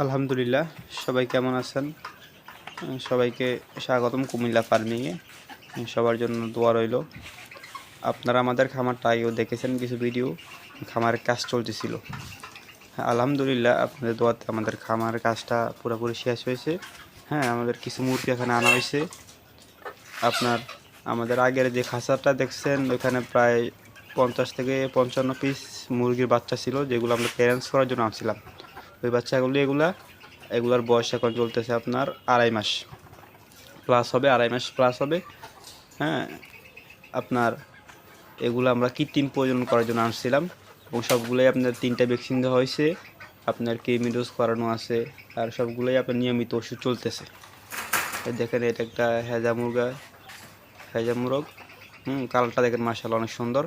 আলহামদুলিল্লাহ সবাই কেমন আছেন? সবাইকে স্বাগতম কুমিল্লা ফার্মিংয়ে সবার জন্য দোয়া রইল। আপনারা আমাদের খামারটা আগেও দেখেছেন কিছু ভিডিও খামারের কাজ চলতেছিল। হ্যাঁ, আলহামদুলিল্লাহ আপনাদের দোয়াতে আমাদের খামারের কাজটা পুরোপুরি শেষ হয়েছে। হ্যাঁ আমাদের কিছু মুরগি এখানে আনা হয়েছে। আপনার আমাদের আগের যে খাঁচাটা দেখছেন ওইখানে প্রায় পঞ্চাশ থেকে পঞ্চান্ন পিস মুরগির বাচ্চা ছিল যেগুলো আমরা প্যারেন্টস করার জন্য আনছিলাম। ওই বাচ্চাগুলি এগুলা, এগুলার বয়স এখন চলতেছে আপনার আড়াই মাস। প্লাস হবে, আড়াই মাস প্লাস হবে। হ্যাঁ আপনার এগুলো আমরা কৃত্রিম প্রজনন করার জন্য আনছিলাম এবং সবগুলোই আপনার তিনটা ভ্যাকসিন দেওয়া হয়েছে। আপনার কেমি ডোজ করানো আছে আর সবগুলোই আপনার নিয়মিত ওষুধ চলতেছে। দেখেন, এটা একটা হেজা মুরগা, হেজা মুরগ। হুম, কালারটা দেখেন মাসাল অনেক সুন্দর।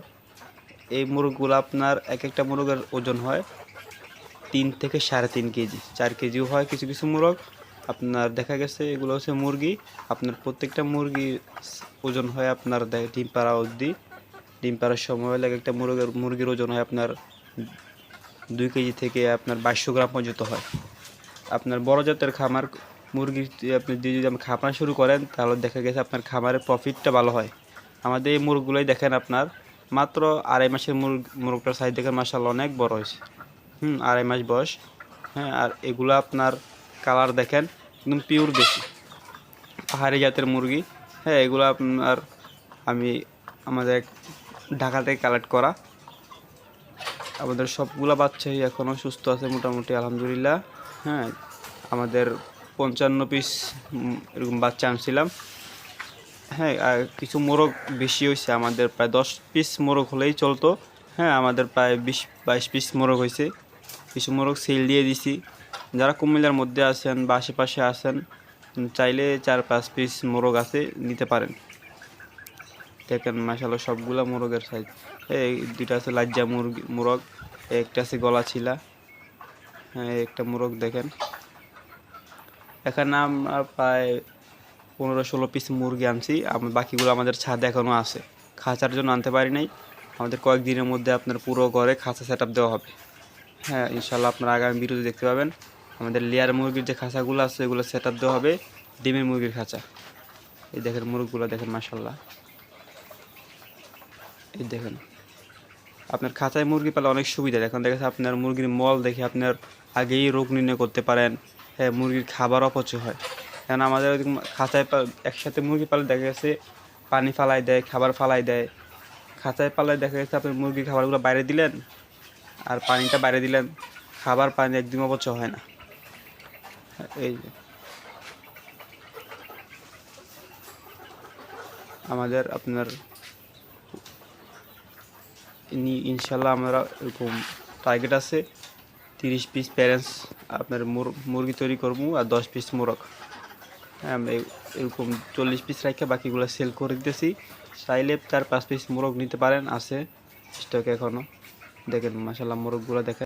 এই মুরগগুলো আপনার এক একটা মুরগের ওজন হয় তিন থেকে সাড়ে তিন কেজি, চার কেজিও হয় কিছু কিছু মুরগ। আপনার দেখা গেছে এগুলো হচ্ছে মুরগি। আপনার প্রত্যেকটা মুরগি ওজন হয় আপনার ডিম পাড়া অবধি। ডিম পাড়ার সময় এক একটা মুরগের, মুরগির ওজন হয় আপনার দুই কেজি থেকে আপনার বাইশশো গ্রাম পর্যন্ত হয়। আপনার বড় জাতের খামার মুরগির যদি আপনি যদি আপনি খামার শুরু করেন, তাহলে দেখা গেছে আপনার খামারের প্রফিটটা ভালো হয়। আমাদের এই মুরগগুলোই দেখেন আপনার, মাত্র আড়াই মাসের মুরগ, মুরগটার সাইজ দেখেন মাসাল অনেক বড় হয়েছে। হুম, আড়াই মাস বয়স। হ্যাঁ আর এগুলো আপনার কালার দেখেন, একদম পিওর দেশি। পাহাড়ি জাতের মুরগি। হ্যাঁ এগুলো আপনার আমি আমাদের ঢাকা থেকে কালেক্ট করা। আমাদের সবগুলো বাচ্চাই এখনও সুস্থ আছে মোটামুটি, আলহামদুলিল্লাহ। হ্যাঁ আমাদের পঞ্চান্ন পিস এরকম বাচ্চা আনছিলাম। হ্যাঁ আর কিছু মোরগ বেশি হয়েছে আমাদের প্রায় দশ পিস মোরগ হলেই চলতো। হ্যাঁ আমাদের প্রায় বিশ, বাইশ পিস মোরগ হয়েছে কিছু মোরগ সেল দিয়ে দিছি। যারা কুমিল্লার মধ্যে আছেন বা আশেপাশে আছেন চাইলে চার পাঁচ পিস মোরগ আছে, নিতে পারেন। দেখেন মাসালো সবগুলা মোরগের সাইজ এই দুইটা আছে লাজ্জা মুরগি, মোরগ, একটা আছে গলা ছিলা। হ্যাঁ একটা মোরগ দেখেন। এখানে আমরা প্রায় পনেরো ষোলো পিস মুরগি আনছি। বাকিগুলো আমাদের ছাদে এখনও আছে। খাঁচার জন্য আনতে পারি নাই। আমাদের কয়েকদিনের মধ্যে আপনার পুরো ঘরে খাঁচা সেট দেওয়া হবে। হ্যাঁ ইনশাল্লাহ আপনারা আগামী ভিডিওতে দেখতে পাবেন। আমাদের লেয়ার মুরগির যে খাঁচাগুলো আছে এগুলো সেট দেওয়া হবে ডিমের মুরগির খাঁচা। এই দেখেন মুরগগুলো দেখেন মাসাল্লাহ এই দেখেন, আপনার খাঁচায় মুরগি পেলে অনেক সুবিধা। এখন দেখা আপনার মুরগির মল দেখে আপনার আগেই রোগ নির্ণয় করতে পারেন। হ্যাঁ মুরগির খাবার অপচয় হয়। কারণ আমাদের ওইদিকে খাঁচায় একসাথে মুরগি পালে দেখা গেছে পানি ফালাই দেয়, খাবার ফালাই দেয়। খাঁচায় পালায় দেখা গেছে আপনি মুরগির খাবারগুলো বাইরে দিলেন আর পানিটা বাইরে দিলেন খাবার পানি একদম অপচয় হয় না। এই। আমাদের আপনার ইনশাল্লাহ আমরা এরকম টার্গেট আছে, তিরিশ পিস প্যারেন্টস আপনার মুরগি তৈরি করব আর দশ পিস মোরগ। হ্যাঁ এরকম চল্লিশ পিস রাখে বাকিগুলো সেল করে দিতেছি। চাইলে চার পাঁচ পিস মোরগ নিতে পারেন, আছে স্টক এখনও দেখেন মাসাল্লাহ মোরগগুলো দেখেন।